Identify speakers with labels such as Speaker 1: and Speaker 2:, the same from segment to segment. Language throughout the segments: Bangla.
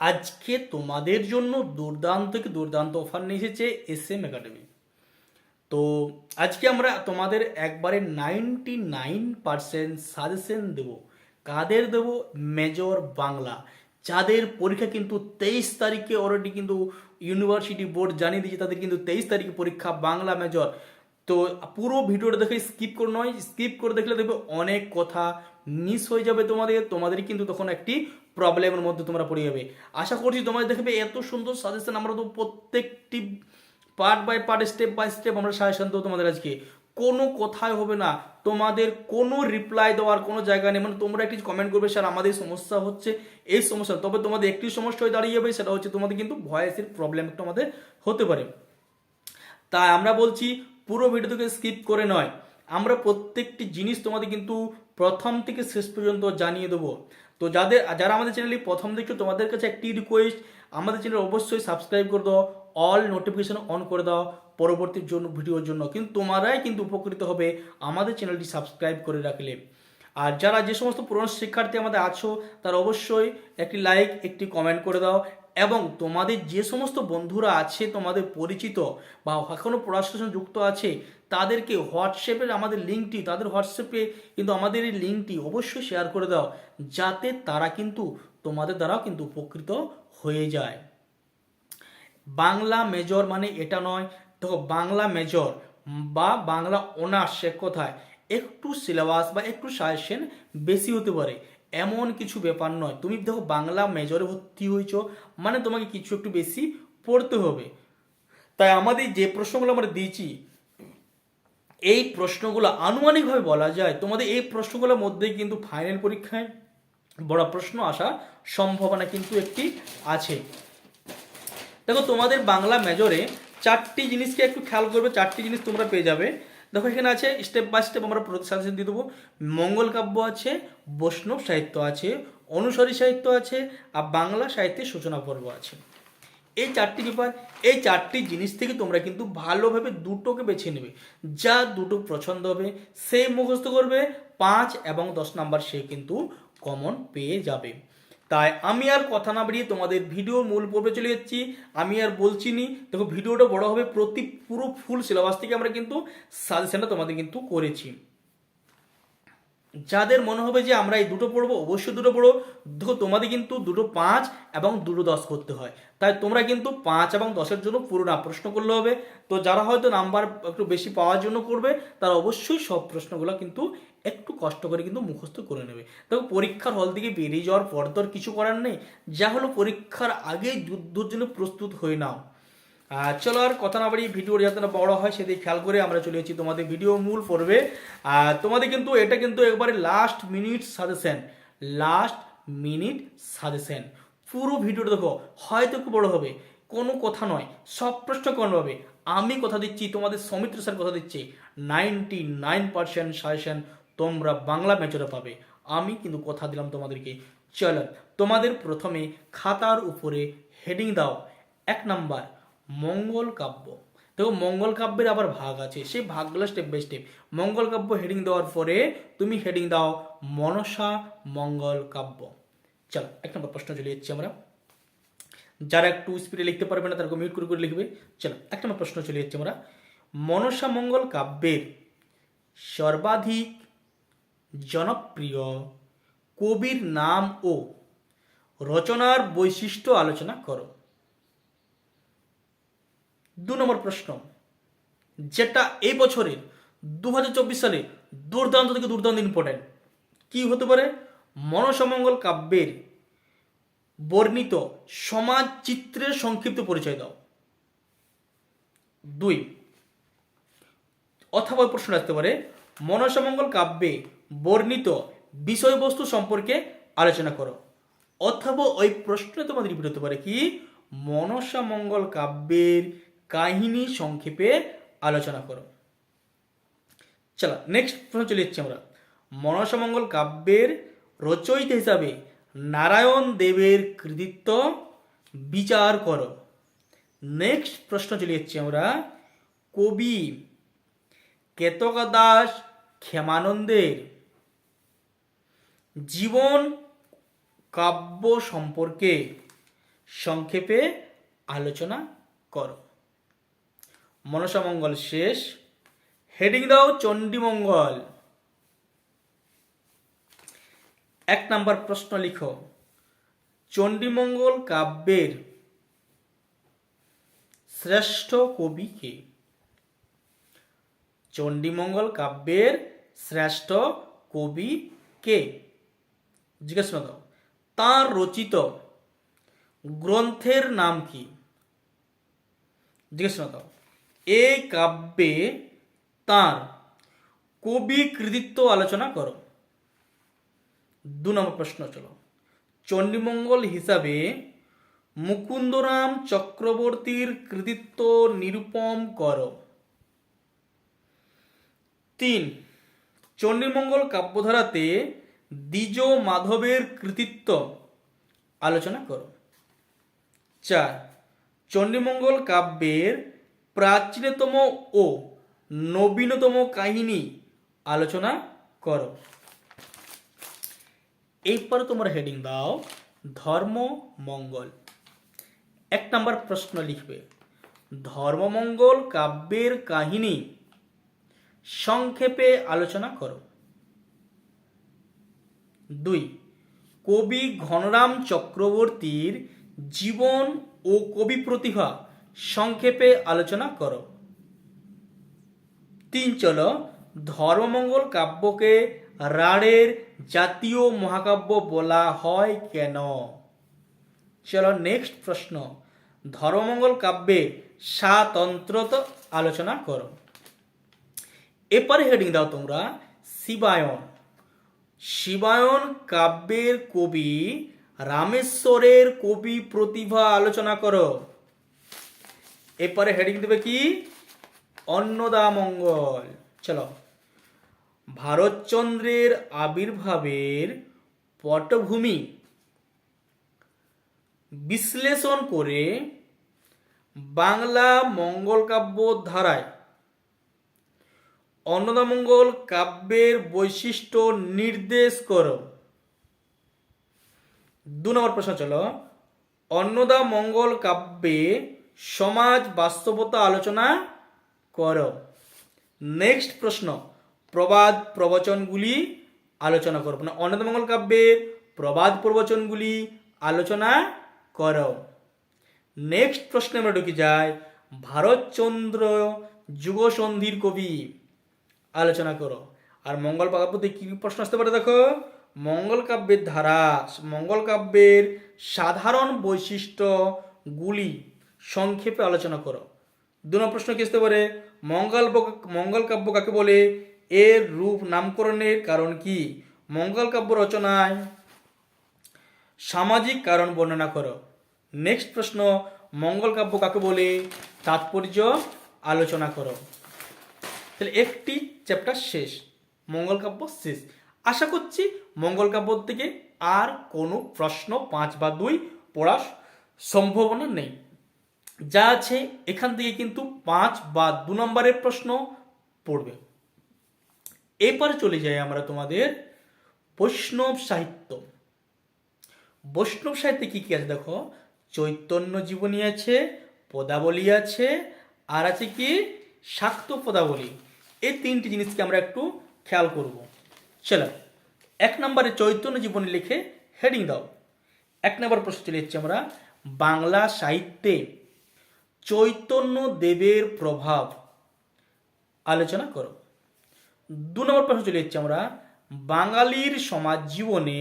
Speaker 1: আজকে তোমাদের জন্য দুর্দান্ত থেকে দুর্দান্ত অফার নিয়ে এসেছে এস এম একাডেমি তো আজকে আমরা তোমাদের একবারে নাইনটি নাইন পারসেন্ট সাজেশন দেবো। কাদের দেব? মেজর বাংলা। যাদের পরীক্ষা কিন্তু তেইশ তারিখে অলরেডি কিন্তু ইউনিভার্সিটি বোর্ড জানিয়ে দিয়েছে, তাদের কিন্তু তেইশ তারিখে পরীক্ষা বাংলা মেজর তো পুরো ভিডিওটা দেখে স্কিপ করে নয় স্কিপ করে দেখলে দেখবে অনেক কথা মিস হয়ে যাবে তোমাদের তোমাদের কিন্তু তখন একটি প্রবলেমের মধ্যে তোমরা পড়ে যাবে। আশা করছি তোমাদের দেখবে এত সুন্দর সাজেশন আমরা তো প্রত্যেকটি part by part step by step আমরা সাজেশন দেবো তোমাদের আজকে। কোনো কথাই হবে না। তোমাদের কোনো রিপ্লাই দেওয়ার কোনো জায়গা নেই। মানে তোমরা একটি কমেন্ট করবে, স্যার, আমাদের সমস্যা হচ্ছে এই সমস্যা। তবে তোমাদের একটি সমস্যা হয়ে দাঁড়িয়ে যাবে, সেটা হচ্ছে তোমাদের কিন্তু ভয়েসের প্রবলেম একটু আমাদের হতে পারে। তাই আমরা বলছি, পুরো ভিডিওটাকে স্কিপ করে নয়। আমরা প্রত্যেকটি জিনিস তোমাদের কিন্তু প্রথম থেকে শেষ পর্যন্ত জানিয়ে দেবো। তো যাদের, যারা আমাদের চ্যানেলে প্রথম দেখছ, তোমাদের কাছে একটি রিকোয়েস্ট আমাদের চ্যানেল অবশ্যই সাবস্ক্রাইব করে দাও অল নোটিফিকেশন অন করে দাও পরবর্তীর জন্য ভিডিওর জন্য। কিন্তু তোমরাই কিন্তু উপকৃত হবে আমাদের চ্যানেলটি সাবস্ক্রাইব করে রাখলে। আর যারা যে সমস্ত পুরনো শিক্ষার্থী আমাদের আছো, তারা অবশ্যই একটি লাইক একটি কমেন্ট করে দাও, এবং তোমাদের যে সমস্ত বন্ধুরা আছে, তোমাদের পরিচিত বা এখনও পড়াশোনার যুক্ত আছে তাদেরকে হোয়াটসঅ্যাপের আমাদের লিঙ্কটি, তাদের হোয়াটসঅ্যাপে কিন্তু আমাদের এই লিঙ্কটি অবশ্যই শেয়ার করে দাও, যাতে তারা কিন্তু তোমাদের দ্বারাও কিন্তু উপকৃত হয়ে যায়। বাংলা মেজর মানে এটা নয়, দেখো বাংলা মেজর বা বাংলা অনার্স সে কোথায়, একটু সিলেবাস বা একটু সাজেশন বেশি হতে পারে, এমন কিছু ব্যাপার নয়। তুমি দেখো বাংলা মেজরে ভর্তি হয়েছ মানে তোমাকে কিছু একটু বেশি পড়তে হবে। তাই আমাদের যে প্রশ্নগুলো আমরা দিয়েছি এই প্রশ্নগুলো আনুমানিকভাবে বলা যায়। তোমাদের এই প্রশ্নগুলোর মধ্যেই কিন্তু ফাইনাল পরীক্ষায় বড় প্রশ্ন আসার সম্ভাবনা কিন্তু একটি আছে। দেখো, তোমাদের বাংলা মেজরে চারটি জিনিসকে একটু খেয়াল করবে, চারটি জিনিস তোমরা পেয়ে যাবে। দেখো, এখানে আছে স্টেপ বাই স্টেপ আমরা সাজেশন দিয়ে দেবো। মঙ্গল কাব্য আছে, বৈষ্ণব সাহিত্য আছে, অনুসারী সাহিত্য আছে, আর বাংলা সাহিত্যের সূচনা পর্ব আছে। এই চারটি ব্যাপার, এই চারটি জিনিস থেকে তোমরা কিন্তু ভালোভাবে দুটোকে বেছে নেবে। যা দুটো পছন্দ হবে, সে মুখস্থ করবে, পাঁচ এবং দশ নাম্বার সে কিন্তু কমন পেয়ে যাবে। তাই আমি আর কথা না বাড়িয়ে তোমাদের ভিডিও মূল পর্বে চলে যাচ্ছি। আমি আর বলছি নি, দেখো ভিডিওটা বড় হবে প্রতি পুরো ফুল সিলেবাস থেকে আমরা কিন্তু সাজেশনটা তোমাদের কিন্তু করেছি। যাদের মনে হবে যে আমরা এই দুটো পড়ব, অবশ্যই দুটো পড়ো। দেখো, তোমাদের কিন্তু দুটো পাঁচ এবং দুটো দশ করতে হয়। তাই তোমরা কিন্তু পাঁচ এবং দশের জন্য পুরো না প্রশ্ন করলে হবে। তো যারা হয়তো নাম্বার একটু বেশি পাওয়ার জন্য করবে, তারা অবশ্যই সব প্রশ্নগুলো কিন্তু একটু কষ্ট করে কিন্তু মুখস্থ করে নেবে। দেখো, পরীক্ষার হল থেকে বেরিয়ে যাওয়ার পর তো আর কিছু করার নেই। যা হলো পরীক্ষার আগেই যুদ্ধের জন্য প্রস্তুত হয়ে নাও। চলো আর কথা না বাড়ি ভিডিওর যাতে না বড় হয় সেদিকে খেয়াল করে আমরা চলে এসেছি তোমাদের ভিডিও মূল পড়বে আর তোমাদের কিন্তু এটা কিন্তু একবারে last minute suggestion last minute suggestion পুরো ভিডিওটা দেখো, হয়তো একটু বড় হবে, কোনো কথা নয়, সব প্রশ্ন কোন হবে। আমি কথা দিচ্ছি, তোমাদের সৌমিত্র স্যার কথা দিচ্ছি। নাইনটি নাইন পার্সেন্ট সাজেশন তোমরা বাংলা মেচরে পাবে। আমি কিন্তু কথা দিলাম তোমাদেরকে। চলো, তোমাদের প্রথমে খাতার উপরে হেডিং দাও। এক নাম্বার মঙ্গল কাব্য। দেখো, মঙ্গল কাব্যের আবার ভাগ আছে। সেই ভাগগুলো step by step Mangal Kabya heading দেওয়ার পরে তুমি হেডিং দাও মনসা মঙ্গল কাব্য। চলো, এক নম্বর প্রশ্ন চলে যাচ্ছি আমরা। যারা একটু স্পিডে লিখতে পারবে না তারা মিউট করে করে লিখবে। চলো, এক নম্বর প্রশ্ন চলে যাচ্ছি আমরা। মনসা মঙ্গল কাব্যের সর্বাধিক জনপ্রিয় কবির নাম ও রচনার বৈশিষ্ট্য আলোচনা করো। দু নম্বর প্রশ্ন। যেটা এই বছরের দু সালে দুর্দান্ত থেকে দুর্দান্ত ইম্পর্টেন্ট কি হতে পারে? মনসমঙ্গল কাব্যের বর্ণিত সমাজ চিত্রের সংক্ষিপ্ত পরিচয় দাও। দুই অথবা প্রশ্ন আসতে পারে, মনসমঙ্গল কাব্যে বর্ণিত বিষয়বস্তু সম্পর্কে আলোচনা করো। অথবা ওই প্রশ্নে তোমাদের রিপিট হতে পারে কি? মনসা মঙ্গল কাব্যের কাহিনী সংক্ষেপে আলোচনা করো। চলো নেক্সট প্রশ্ন চলে যাচ্ছি আমরা। মনসমঙ্গল কাব্যের রচয়িতা হিসাবে নারায়ণ দেবের কৃতিত্ব বিচার করো। নেক্সট প্রশ্ন চলে যাচ্ছি আমরা। কবি কেতক দাস ক্ষেমানন্দের জীবন কাব্য সম্পর্কে সংক্ষেপে আলোচনা করো। মনসামঙ্গল শেষ। হেডিং দাও চণ্ডীমঙ্গল এক নাম্বার প্রশ্ন লিখো। চণ্ডীমঙ্গল কাব্যের শ্রেষ্ঠ কবি কে? চণ্ডীমঙ্গল কাব্যের শ্রেষ্ঠ কবি কে? জিজ্ঞেস করো তাঁর রচিত গ্রন্থের নাম কি? জিজ্ঞেস করো এই কাব্যে তাঁর কবি কৃতিত্ব আলোচনা করো। দু নম্বর প্রশ্ন চলো। চণ্ডীমঙ্গল হিসাবে মুকুন্দরাম চক্রবর্তীর কৃতিত্ব নিরূপম করো। তিন, চণ্ডীমঙ্গল কাব্যধারাতে দ্বিজ মাধবের কৃতিত্ব আলোচনা করো। চার, চণ্ডীমঙ্গল কাব্যের প্রাচীনতম ও নবীনতম কাহিনী আলোচনা করো। এরপরে তোমার হেডিং দাও, ধর্ম, মঙ্গল। এক নম্বর প্রশ্ন লিখবে ধর্মমঙ্গল কাব্যের কাহিনী সংক্ষেপে আলোচনা করো। দুই, কবি ঘনরাম চক্রবর্তীর জীবন ও কবি প্রতিভা সংক্ষেপে আলোচনা করো। তিন, চলো, ধর্মমঙ্গল কাব্যকে রাঢ়ের জাতীয় মহাকাব্য বলা হয় কেন? চলো নেক্সট প্রশ্ন। ধর্মমঙ্গল কাব্যে স্বাতন্ত্রত আলোচনা করো। এরপরে হেডিং দাও তোমরা, শিবায়ন। শিবায়ন কাব্যের কবি রামেশ্বরের কবি প্রতিভা আলোচনা করো। এরপরে হেডিং দেবে কি? অন্নদামঙ্গল। চলো। ভারতচন্দ্রের আবির্ভাবের পটভূমি বিশ্লেষণ করে বাংলা মঙ্গল কাব্য ধারায় অন্নদামঙ্গল কাব্যের বৈশিষ্ট্য নির্দেশ করো। দু নম্বর প্রশ্ন চলো। অন্নদা মঙ্গল কাব্যে সমাজ বাস্তবতা আলোচনা করো। নেক্সট প্রশ্ন, প্রবাদ প্রবচনগুলি আলোচনা করো। মানে অন্নদামঙ্গল কাব্যের প্রবাদ প্রবচনগুলি আলোচনা করো। নেক্সট প্রশ্নে আমরা ঢুকে যাই। ভারতচন্দ্র যুগসন্ধির কবি আলোচনা করো। আর মঙ্গল কাব্যতে কি প্রশ্ন আসতে পারে দেখো? মঙ্গল কাব্যের ধারা, মঙ্গল কাব্যের সাধারণ বৈশিষ্ট্যগুলি সংক্ষেপে আলোচনা করো। দু নম্বর প্রশ্ন কি আসতে পারে? মঙ্গল মঙ্গল কাব্য কাকে বলে? এর রূপ নামকরণের কারণ কি? মঙ্গল কাব্য রচনায় সামাজিক কারণ বর্ণনা করো। নেক্সট প্রশ্ন, মঙ্গল কাব্য কাকে বলে? তাৎপর্য আলোচনা করো। তাহলে একটি চ্যাপ্টার শেষ, মঙ্গল কাব্য শেষ। আশা করছি মঙ্গল কাব্য থেকে আর কোনো প্রশ্ন পাঁচ বা দুই পড়ার সম্ভাবনা নেই। যা আছে, এখান থেকে কিন্তু পাঁচ বা দু নম্বরের প্রশ্ন পড়বে। এরপরে চলে যাই আমরা তোমাদের বৈষ্ণব সাহিত্য। বৈষ্ণব সাহিত্যে কি কি আছে দেখো? চৈতন্য জীবনী আছে, পদাবলী আছে, আর আছে কি? শাক্ত পদাবলী। এই তিনটি জিনিসকে আমরা একটু খেয়াল করব। চলো, এক নম্বরে চৈতন্য জীবনী লিখে হেডিং দাও। এক নম্বর প্রশ্ন চলে যাচ্ছি আমরা, বাংলা সাহিত্যে চৈতন্য দেবের প্রভাব আলোচনা করো। দু নম্বর প্রশ্ন চলে যাচ্ছি আমরা, বাঙালির সমাজ জীবনে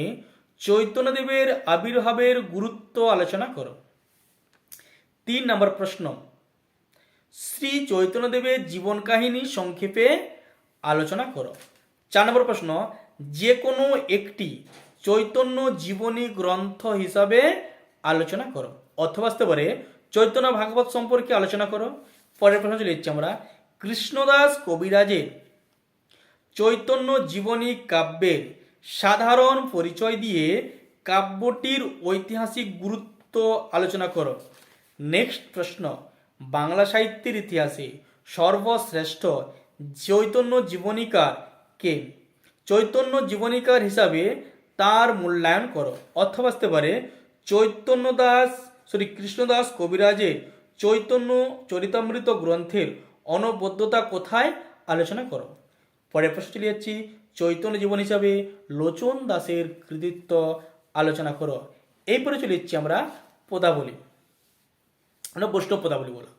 Speaker 1: চৈতন্যদেবের আবির্ভাবের গুরুত্ব আলোচনা করো। তিন নম্বর প্রশ্ন, শ্রী চৈতন্যদেবের জীবন কাহিনী সংক্ষেপে আলোচনা করো। চার নম্বর প্রশ্ন, যে কোনো একটি চৈতন্য জীবনী গ্রন্থ হিসাবে আলোচনা করো, অথবা আসতে পারে চৈতন্য ভাগবত সম্পর্কে আলোচনা করো। পরের প্রশ্ন চলে যাচ্ছি আমরা। কৃষ্ণদাস কবিরাজের চৈতন্য জীবনী কাব্যের সাধারণ পরিচয় দিয়ে কাব্যটির ঐতিহাসিক গুরুত্ব আলোচনা করো। নেক্সট প্রশ্ন। বাংলা সাহিত্যের ইতিহাসে সর্বশ্রেষ্ঠ চৈতন্য জীবনীকার কে? চৈতন্য জীবনীকার হিসাবে তার মূল্যায়ন করো। অথবা আসতে পারে চৈতন্য দাস শ্রী কৃষ্ণদাস কবিরাজের চৈতন্য চরিতামৃত গ্রন্থের অনবদ্যতা কোথায়? আলোচনা করো। পরের প্রশ্ন চলে যাচ্ছি চৈতন্য জীবন হিসাবে লোচন দাসের কৃতিত্ব আলোচনা করো। এরপরে চলে যাচ্ছি আমরা পদাবলী। আমরা বৈষ্ণব পদাবলী বলো।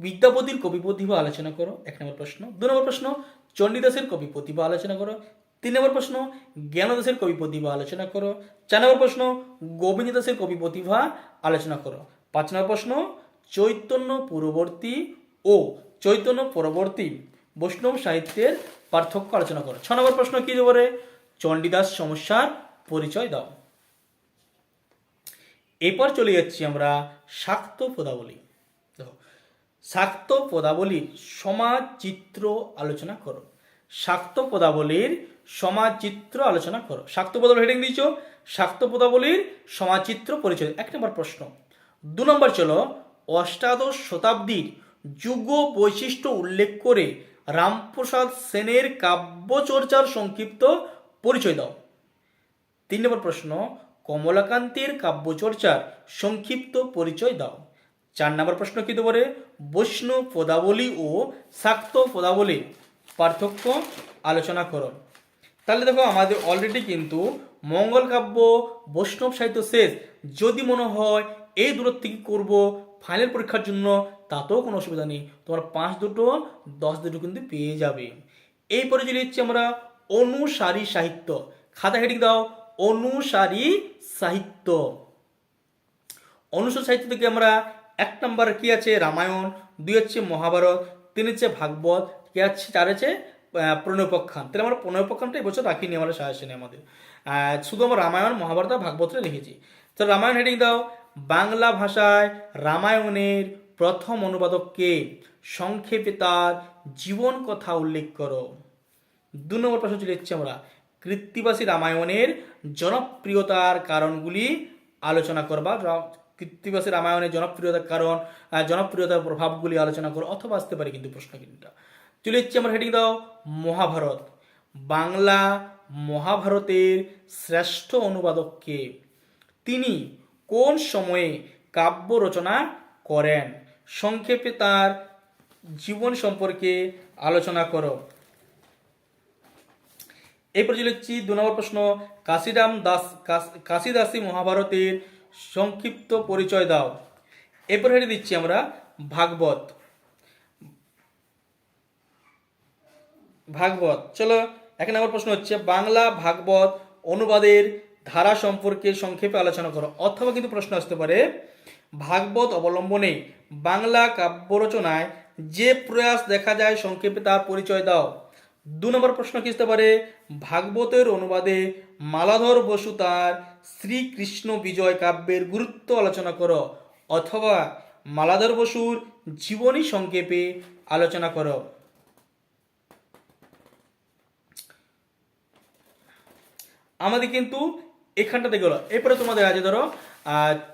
Speaker 1: বিদ্যাপতির কবি প্রতিভা আলোচনা করো, এক নম্বর প্রশ্ন। দু নম্বর প্রশ্ন, চণ্ডীদাসের কবি প্রতিভা আলোচনা করো। তিন নম্বর প্রশ্ন জ্ঞানদাসের কবি প্রতিভা আলোচনা করো। চার নম্বর প্রশ্ন, গোবিন্দ দাসের কবি প্রতিভা আলোচনা করো। পাঁচ নম্বর প্রশ্ন, চৈতন্য পূর্ববর্তী ও চৈতন্য পরবর্তী বৈষ্ণব সাহিত্যের পার্থক্য আলোচনা করো। ছ নম্বর প্রশ্ন কি দেবরে চণ্ডীদাস সমস্যার পরিচয় দাও। এরপর চলে যাচ্ছি আমরা শাক্ত পদাবলী। শাক্ত পদাবলীর সমাজ চিত্র আলোচনা করো। শাক্ত পদাবলীর সমাজ চিত্র আলোচনা করো। শাক্ত পদাবলী হেডিং দিয়েছ? শাক্ত পদাবলীর সমাজ চিত্র পরিচয়। এক নম্বর প্রশ্ন। দু নম্বর চলো। অষ্টাদশ শতাব্দীর যুগ বৈশিষ্ট্য উল্লেখ করে রামপ্রসাদ সেনের কাব্যচর্চার সংক্ষিপ্ত পরিচয় দাও। তিন নম্বর প্রশ্ন। কমলাকান্তের কাব্যচর্চার সংক্ষিপ্ত পরিচয় দাও। চার নম্বর প্রশ্ন কি দেবো বৈষ্ণব পদাবলী ও শাক্ত পদাবলীর পার্থক্য আলোচনা করো। তাহলে দেখো আমাদের অলরেডি কিন্তু মঙ্গল কাব্য, বৈষ্ণব সাহিত্য শেষ। যদি মনে হয় এই দূরত্ব কি করব ফাইনাল পরীক্ষার জন্য, তাতেও কোনো অসুবিধা নেই। তোমার পাঁচ দুটো, দশ দুটো কিন্তু পেয়ে যাবে। এই পরে চলে যাচ্ছি আমরা অনুসারী সাহিত্য। খাতা হেডিং দাও, অনুসারী সাহিত্য। অনুসারী সাহিত্য থেকে আমরা এক নম্বর কি আছে? রামায়ণ, দুই হচ্ছে মহাভারত, তিন হচ্ছে ভাগবত কি আছে? হচ্ছে আহ, প্রণয়পক্ষান তাহলে আমরা প্রণয়পক্ষানটা এবছর রাখিনি আমরা সাজেশনে আমাদের। শুধু আমরা রামায়ণ মহাভারত আর ভাগবতটা লিখেছি। তো রামায়ণ হেডিং দাও। বাংলা ভাষায় রামায়ণের প্রথম অনুবাদককে সংক্ষেপে তার জীবন কথা উল্লেখ করো। দু নম্বর প্রশ্ন চলে যাচ্ছি আমরা। কৃত্তিবাসী রামায়ণের জনপ্রিয়তার কারণগুলি আলোচনা করবা। কৃত্তিবাসী রামায়ণের জনপ্রিয়তার কারণ জনপ্রিয়তার প্রভাবগুলি আলোচনা করো। অথবা আসতে পারে কিন্তু প্রশ্ন কিন্তু চলে যাচ্ছি আমরা হেডিং দাও মহাভারত। বাংলা মহাভারতের শ্রেষ্ঠ অনুবাদককে। তিনি কোন সময়ে কাব্য রচনা করেন? সংক্ষেপে তার জীবন সম্পর্কে আলোচনা করো। এরপর চলে যাচ্ছি দু নম্বর প্রশ্ন, কাশিরাম দাস, কাশ- কাশিদাসী মহাভারতের সংক্ষিপ্ত পরিচয় দাও। এরপর হেঁটে দিচ্ছি আমরা ভাগবত। ভাগবত। চলো এক নম্বর প্রশ্ন হচ্ছে, বাংলা ভাগবত অনুবাদের ধারা সম্পর্কে সংক্ষেপে আলোচনা করো। অথবা কিন্তু প্রশ্ন আসতে পারে, ভাগবত অবলম্বনে বাংলা কাব্য রচনায় যে প্রয়াস দেখা যায়, সংক্ষেপে তার পরিচয় দাও। দু নম্বর প্রশ্ন কি আসতে পারে, ভাগবতের অনুবাদে মালাধর বসু তার শ্রীকৃষ্ণ বিজয় কাব্যের গুরুত্ব আলোচনা করো, অথবা মালাধর বসুর জীবনী সংক্ষেপে আলোচনা করো। আমাদের কিন্তু এখানটাতে গেল। এরপরে তোমাদের আছে ধরো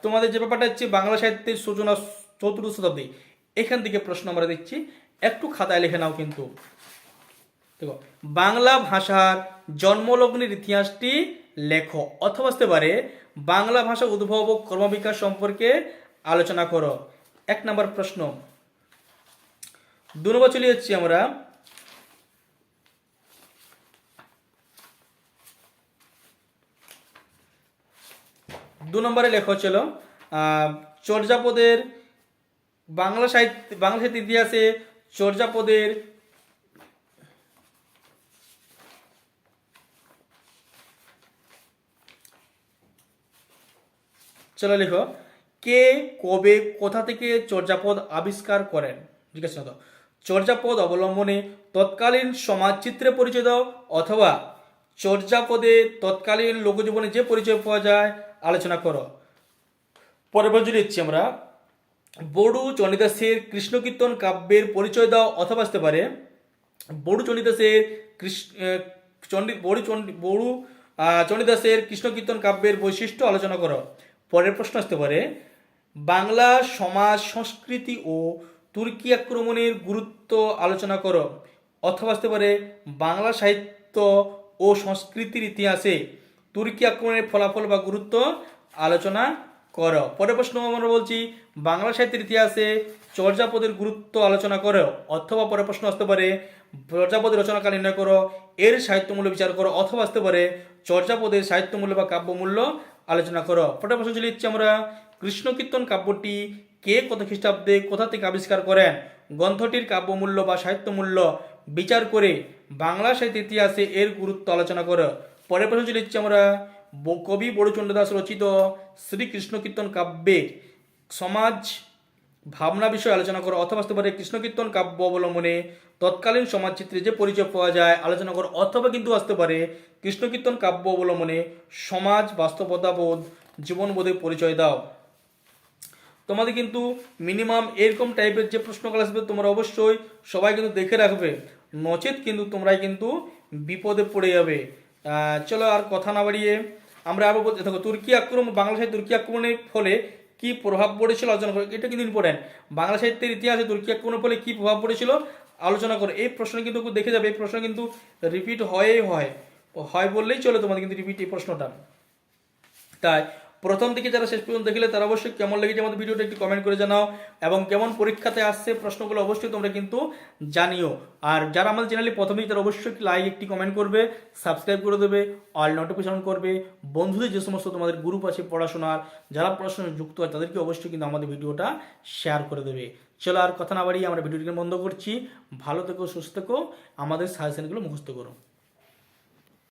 Speaker 1: তোমাদের যে ব্যাপারটা হচ্ছে বাংলা সাহিত্যের সূচনা চতুর্থ শতাব্দী, এখান থেকে প্রশ্ন আমরা দিচ্ছি। একটু খাতায় লিখে নাও কিন্তু। দেখো, বাংলা ভাষার জন্মলগ্নের ইতিহাসটি লেখো, অথবা আসতে পারে বাংলা ভাষা উদ্ভব ও কর্মবিকাশ সম্পর্কে আলোচনা করো। এক নম্বর প্রশ্ন। দু নম্বর চলে যাচ্ছি আমরা। দু নম্বরে লেখো ছিল আহ, চর্যাপদের বাংলা সাহিত্য বাংলা সাহিত্য ইতিহাসে চর্যাপদের চলো লেখো। কে কবে কোথা থেকে চর্যাপদ আবিষ্কার করেন? জিজ্ঞাসা দাও চর্যাপদ অবলম্বনে তৎকালীন সমাজচিত্রে পরিচয় দাও অথবা চর্যাপদে তৎকালীন লোকজীবনে যে পরিচয় পাওয়া যায় আলোচনা করো। পরের বছর দিচ্ছি আমরা। বড়ু চণ্ডীদাসের কৃষ্ণকীর্তন কাব্যের পরিচয় দাও অথবা আসতে পারে। বড়ু চণ্ডীদাসের কৃষ্ণ চণ্ডী বড়ু চণ্ডী বড়ু চণ্ডীদাসের কৃষ্ণকীর্তন কাব্যের বৈশিষ্ট্য আলোচনা করো। পরের প্রশ্ন আসতে পারে। বাংলা সমাজ, সংস্কৃতি ও তুর্কি আক্রমণের গুরুত্ব আলোচনা করো। অথবা আসতে পারে বাংলা সাহিত্য ও সংস্কৃতির ইতিহাসে। তুর্কি আক্রমণের ফলাফল বা গুরুত্ব আলোচনা করো। পরের প্রশ্ন আমরা বলছি, বাংলা সাহিত্যের ইতিহাসে চর্যাপদের গুরুত্ব আলোচনা করো অথবা পরের প্রশ্ন আসতে পারে চর্যাপদের রচনাকাল নির্ণয় করো, এর সাহিত্যমূল্য বিচার করো অথবা আসতে পারে, চর্যাপদের সাহিত্যমূল্য বা কাব্যমূল্য আলোচনা করো। পরের প্রশ্ন চলে যাচ্ছে আমরা কৃষ্ণ কীর্তন কাব্যটি কে কত খ্রিস্টাব্দে কোথা থেকে আবিষ্কার করেন? গ্রন্থটির কাব্যমূল্য বা সাহিত্যমূল্য বিচার করে বাংলা সাহিত্য ইতিহাসে এর গুরুত্ব আলোচনা করো। পরের প্রশ্ন চলে যাচ্ছে আমরা। কবি বড়ুচন্দ্র দাস রচিত শ্রীকৃষ্ণ কীর্তন কাব্যে সমাজ ভাবনা বিষয়ে আলোচনা করো অথবা আসতে পারে কৃষ্ণকীর্তন কাব্য অবলম্বনে তৎকালীন সমাজচিত্রে যে পরিচয় পাওয়া যায়, আলোচনা করো অথবা কিন্তু আসতে পারে কৃষ্ণকীর্তন কাব্য অবলম্বনে সমাজ বাস্তবতাবোধ জীবনবোধের পরিচয় দাও। তোমাদের কিন্তু মিনিমাম এরকম টাইপের যে প্রশ্নগুলো আসবে তোমরা অবশ্যই সবাই কিন্তু দেখে রাখবে। নচেত কিন্তু তোমরাই কিন্তু বিপদে পড়ে যাবে। চলো আর কথা না বাড়িয়ে আমরা আরও বলতে দেখো, তুর্কি আক্রমণ, বাংলা সাহিত্যে তুর্কি আক্রমণের ফলে কি প্রভাব পড়েছিল আলোচনা করে এটা কিন্তু ইম্পর্টেন্ট বাংলা সাহিত্যের ইতিহাসে তুর্কি আক্রমণের ফলে কি প্রভাব পড়েছিল? আলোচনা করে। এই প্রশ্ন কিন্তু দেখে যাবে, এই প্রশ্ন কিন্তু রিপিট হয়েই হয়। হয় বললেই চলে তোমাদের কিন্তু রিপিট এই প্রশ্নটা। তাই প্রথম থেকে যারা শেষ পর্যন্ত দেখলে তারা অবশ্যই কেমন লেগেছে আমাদের ভিডিওটা একটু কমেন্ট করে জানাও এবং কেমন পরীক্ষাতে আসছে প্রশ্নগুলো অবশ্যই তোমরা কিন্তু জানিও। আর যারা আমাদের চ্যানেলে প্রথমেই তারা অবশ্যই লাইক একটি কমেন্ট করবে সাবস্ক্রাইব করে দেবে অল নোটিফিকেশন করবে। বন্ধুদের যে সমস্ত তোমাদের গ্রুপ আছে পড়াশোনার, যারা পড়াশোনায় যুক্ত হয় তাদেরকে অবশ্যই কিন্তু আমাদের ভিডিওটা শেয়ার করে দেবে। চলো আর কথা না বাড়িয়ে আমরা ভিডিওটিকে বন্ধ করছি। ভালো থেকো, সুস্থ থেকো। আমাদের সাজেশনগুলো মুখস্থ করো।